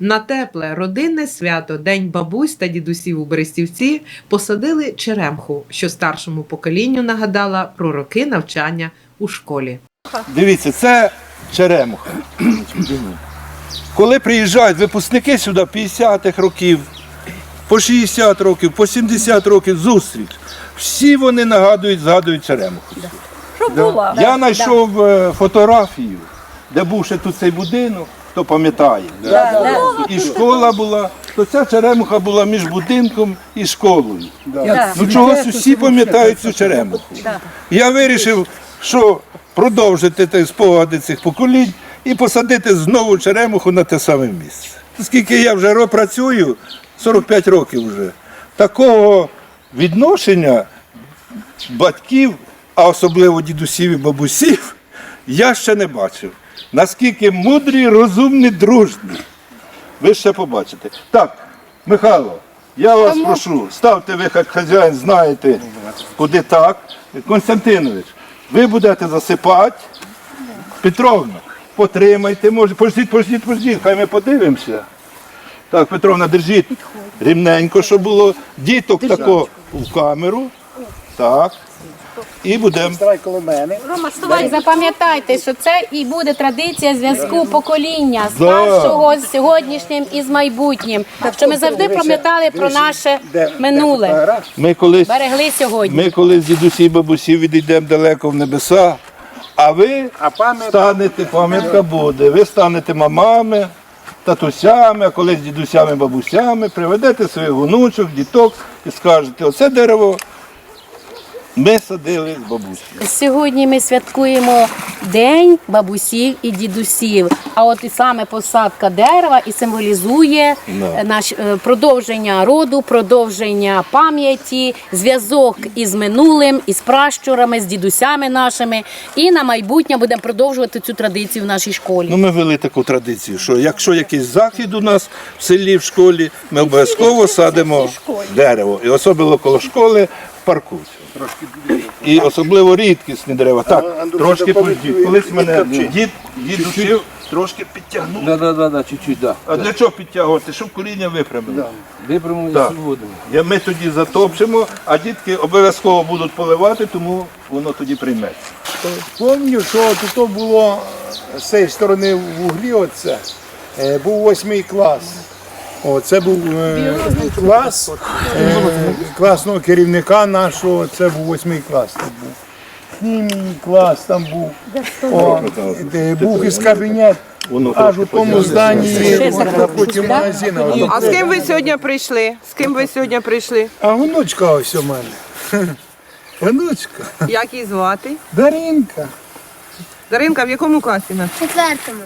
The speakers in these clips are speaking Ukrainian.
На тепле родинне свято День бабусь та дідусів у Берестівці посадили черемху, що старшому поколінню нагадала про роки навчання у школі. Дивіться, це черемуха. Коли приїжджають випускники сюди 50-х років, по 60 років, по 70 років зустріч, всі вони нагадують, згадують черемуху. Що була? Я знайшов е, фотографію, де був ще тут цей будинок, хто пам'ятає. І школа була, то ця черемуха була між будинком і школою. Ну чогось усі пам'ятають цю черемуху. Я вирішив, що продовжити ті спогади цих поколінь і посадити знову черемуху на те саме місце. Оскільки я вже працюю, 45 років вже, такого відношення батьків, а особливо дідусів і бабусів, я ще не бачив. Наскільки мудрі, розумні, дружні. Ви ще побачите. Так, Михайло, я вас прошу, ставте ви як хазяїн, знаєте, куди так. Константинович, ви будете засипати. Петровна, потримайте, може, пождіть, пождіть, пождіть, хай ми подивимося. Так, Петровна, держіть рівненько, щоб було. Діток тако в камеру. Так. І будемо. Рома, вставай. Запам'ятайте, що це і буде традиція зв'язку покоління з Да. старшого з сьогоднішнім і з майбутнім. Що ми завжди пам'ятали про наше минуле, Ми колись, берегли сьогодні. ми колись дідусі і бабусі відійдемо далеко в небеса, а ви станете, пам'ятка буде. Ви станете мамами, татусями, а колись дідусями, бабусями, приведете своїх внучок, діток і скажете, оце дерево ми садили з бабусею. Сьогодні ми святкуємо День бабусів і дідусів. А от і саме посадка дерева і символізує Да. е, наш е, продовження роду, продовження пам'яті, зв'язок із минулим, із пращурами, з дідусями нашими. І на майбутнє будемо продовжувати цю традицію в нашій школі. Ну, ми вели таку традицію, що якщо якийсь захід у нас в селі, в школі, ми обов'язково садимо дерево. І особливо коло школи парку. І особливо рідкісні дерева. Так, трошки пождіть. Колись мене дід, дід учив трошки підтягнув. Да, да, да, да, чуть-чуть, да. А для чого підтягувати? Щоб коріння випрямило. Випряму Так. і свободимо. Я- Ми тоді затопчемо, а дітки обов'язково будуть поливати, тому воно тоді прийметься. Пам'ятаю, що тут було з цієї сторони в углі, оце, е, був восьмий клас. О, це був е, клас е, класного керівника нашого, це був восьмий клас. Був. Хімії клас там був. О, де був із кабінет аж у тому зданні напроти магазину. А з ким ви сьогодні прийшли? З ким ви сьогодні прийшли? А внучка ось у мене. Внучка. Як її звати? Даринка. Даринка, в якому класі? на? Четвертому.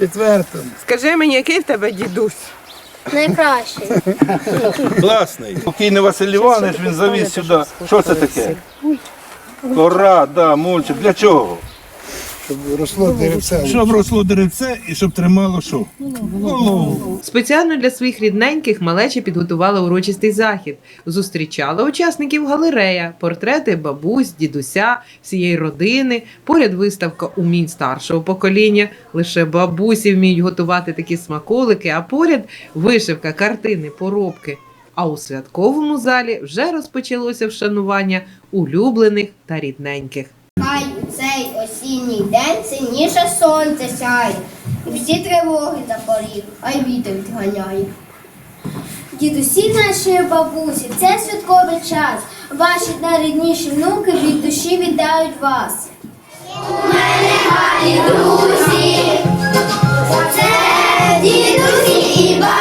Четвертому. Скажи мені, який в тебе дідусь? Найкращий. Класний. Покійний Василь Іванович, він завіз сюди. Що це таке? Кора, да, мульчик. Для чого? Щоб росло деревце. Щоб росло деревце і щоб тримало що? Голову. Спеціально для своїх рідненьких малечі підготувала урочистий захід. Зустрічала учасників галерея, портрети бабусь, дідуся, всієї родини. Поряд виставка умінь старшого покоління. Лише бабусі вміють готувати такі смаколики, а поряд вишивка, картини, поробки. А у святковому залі вже розпочалося вшанування улюблених та рідненьких. Осінній день сильніше сонце сяє, і всі тривоги запорів, а й вітер відганяє. Дідусі нашої бабусі, це святковий час. Ваші найрідніші внуки від душі вітають вас. У мене гарні друзі, це дідусі і бабуся.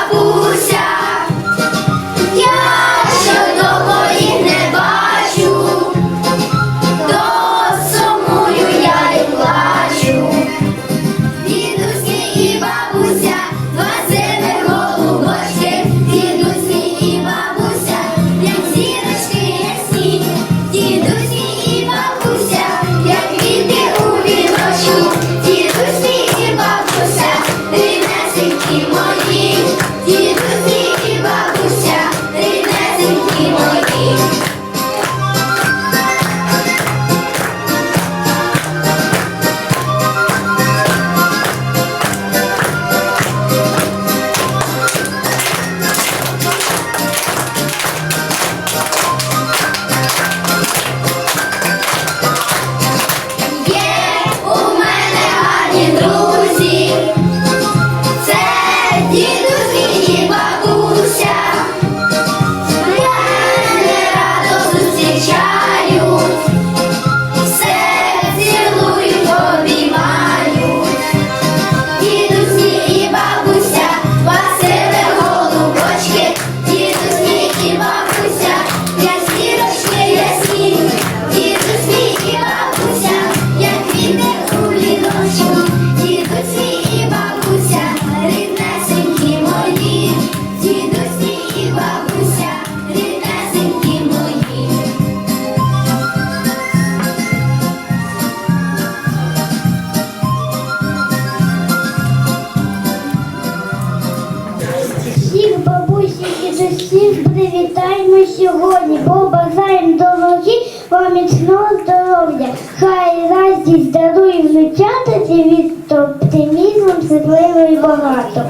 Усіх привітаємо сьогодні, бо бажаємо дорогі вам міцного здоров'я. Хай радість дарує внучата і від оптимізмом світливо і багато.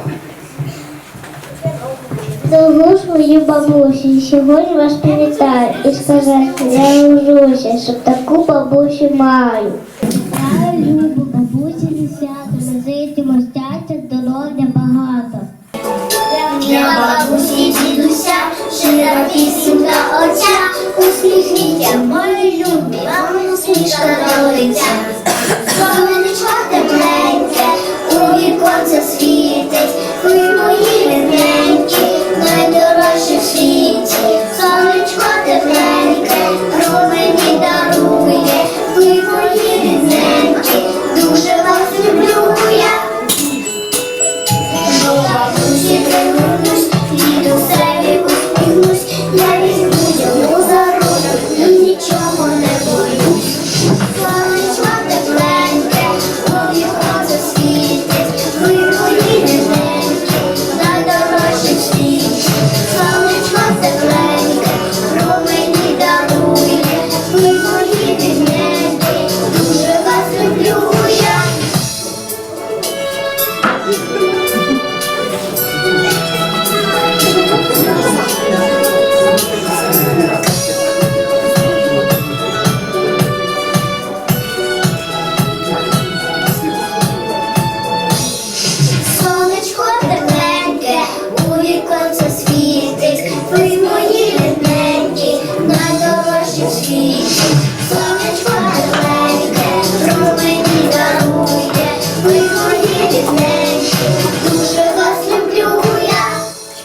Дорогу свою бабусю, сьогодні вас привітаю і сказати, я ужуся, що таку бабусю маю. Шира на очах усміхніться,